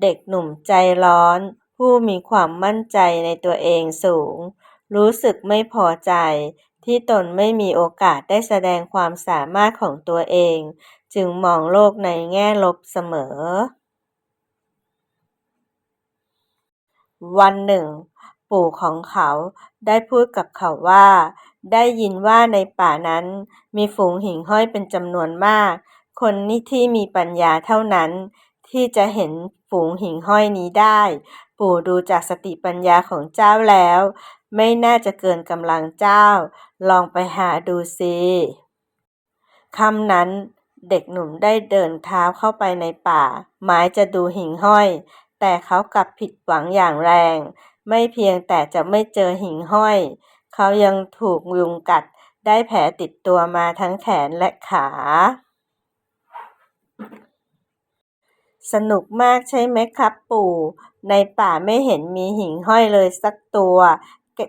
เด็กหนุ่มใจร้อน ผู้มีความมั่นใจในตัวเองสูง รู้สึกไม่พอใจ ที่ตนไม่มีโอกาสได้แสดงความสามารถของตัวเอง จึงมองโลกในแง่ลบเสมอ วันหนึ่ง ปู่ของเขาได้พูดกับเขาว่า ได้ยินว่าในป่านั้นมีฝูงหิ่งห้อยเป็นจำนวนมาก คนที่มีปัญญาเท่านั้น ที่จะเห็นฝูงหิ่งห้อยนี้ได้ ปู่ดูจากสติปัญญาของเจ้าแล้ว ไม่น่าจะเกินกำลังเจ้า ลองไปหาดูสิคำนั้นเด็กหนุ่มได้เดินเท้าเข้าไปในป่า หมายจะดูหิ่งห้อย แต่เขากลับผิดหวังอย่างแรง ไม่เพียงแต่จะไม่เจอหิ่งห้อย เขายังถูกยุงกัดได้แผลติดตัวมาทั้งแขนและขา สนุกมากใช่ไหมครับ ปู่ ในป่าไม่เห็นมีหิ่งห้อยเลยสักตัว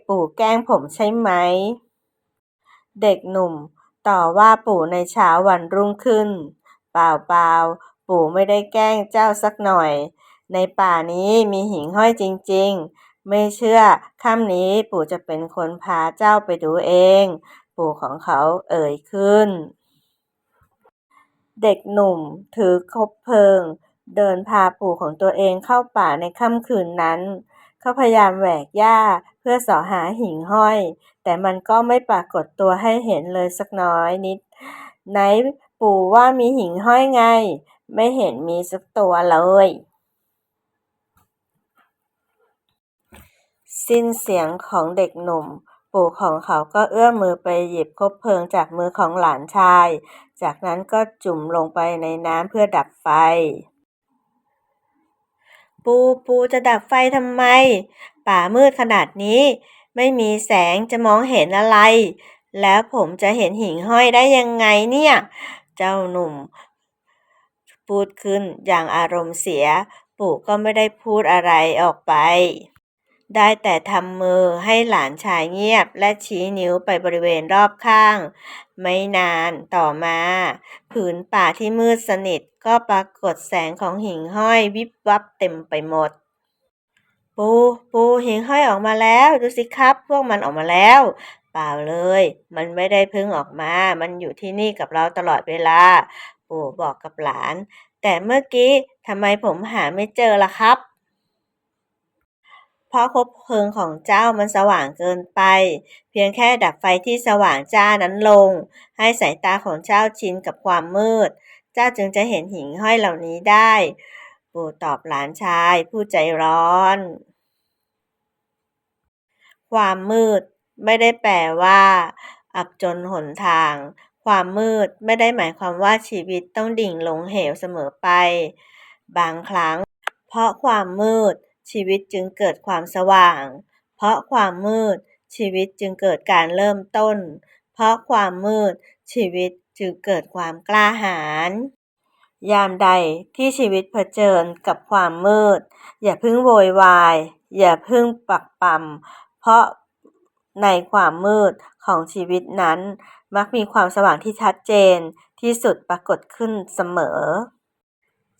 ปู่แกล้งผมใช่ไหม เด็กหนุ่ม ต่อว่าปู่ในเช้าวันรุ่งขึ้น เปล่าเปล่าปู่ไม่ได้แกล้งเจ้าสักหน่อย ในป่านี้มีหิ่งห้อยจริง ๆ ไม่เชื่อค่ำนี้ปู่จะเป็นคนพาเจ้าไปดูเอง ปู่ของเขาเอ่ยขึ้น เด็กหนุ่มถือคบเพลิง เดินพาปู่ของตัวเองเข้าป่าในค่ำคืนนั้น เขาพยายามแหวกหญ้าเพื่อสอหาหิ่งห้อย แต่มันก็ไม่ปรากฏตัวให้เห็นเลยสักน้อยนิด ไหนปู่ว่ามีหิ่งห้อยไง ไม่เห็นมีสักตัวเลยสิ้นเสียงของเด็กหนุ่ม ปู่ของเขาก็เอื้อมมือไปหยิบคบเพลิงจากมือของหลานชาย จากนั้นก็จุ่มลงไปในน้ำเพื่อดับไฟ ปูปูจะดับไฟทำไม ป่ามืดขนาดนี้ ไม่มีแสงจะมองเห็นอะไร แล้วผมจะเห็นหิ่งห้อยได้ยังไงเนี่ย เจ้าหนุ่ม พูดขึ้นอย่างอารมณ์เสีย ปู่ก็ไม่ได้พูดอะไรออกไป ได้แต่ทำมือให้หลานชายเงียบและชี้นิ้วไปบริเวณรอบข้าง ไม่นานต่อมา ผืนป่าที่มืดสนิทก็ปรากฏแสงของหิ่งห้อยวิบวับเต็มไปหมด ปูปูหิ่งห้อยออกมาแล้ว ดูสิครับ พวกมันออกมาแล้ว เปล่าเลย มันไม่ได้พิ่งออกมา มันอยู่ที่นี่กับเราตลอดเวลา ปู่บอกกับหลาน แต่เมื่อกี้ทำไมผมหาไม่เจอล่ะครับ ราะคบเพลิงของเจ้ามันสว่างเกินไป เพียงแค่ดับไฟที่สว่างจ้านั้นลง ให้สายตาของเจ้าชินกับความมืด เจ้าจึงจะเห็นหิ่งห้อยเหล่านี้ได้ ปู่ตอบหลานชายผู้ใจร้อน ความมืดไม่ได้แปลว่า อับจนหนทาง ความมืดไม่ได้หมายความว่าชีวิตต้องดิ่งลงเหวเสมอไป บางครั้ง เพราะความมืด ชีวิตจึงเกิดความสว่าง เพราะความมืด ชีวิตจึงเกิดการเริ่มต้น เพราะความมืด ชีวิตจึงเกิดความกล้าหาญยามใดที่ชีวิตเผชิญกับความมืด อย่าเพิ่งโวยวาย อย่าเพิ่งปักปั๊มเพราะในความมืดของชีวิตนั้น มักมีความสว่างที่ชัดเจนที่สุดปรากฏขึ้นเสมอ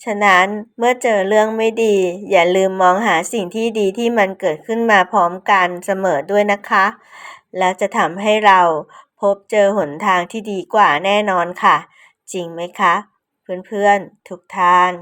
ฉะนั้นเมื่อเจอเรื่องไม่ดี อย่าลืมมองหาสิ่งที่ดีที่มันเกิดขึ้นมาพร้อมกันเสมอด้วยนะคะ แล้วจะทำให้เราพบเจอหนทางที่ดีกว่าแน่นอนค่ะ จริงไหมคะ เพื่อนๆ ทุกท่าน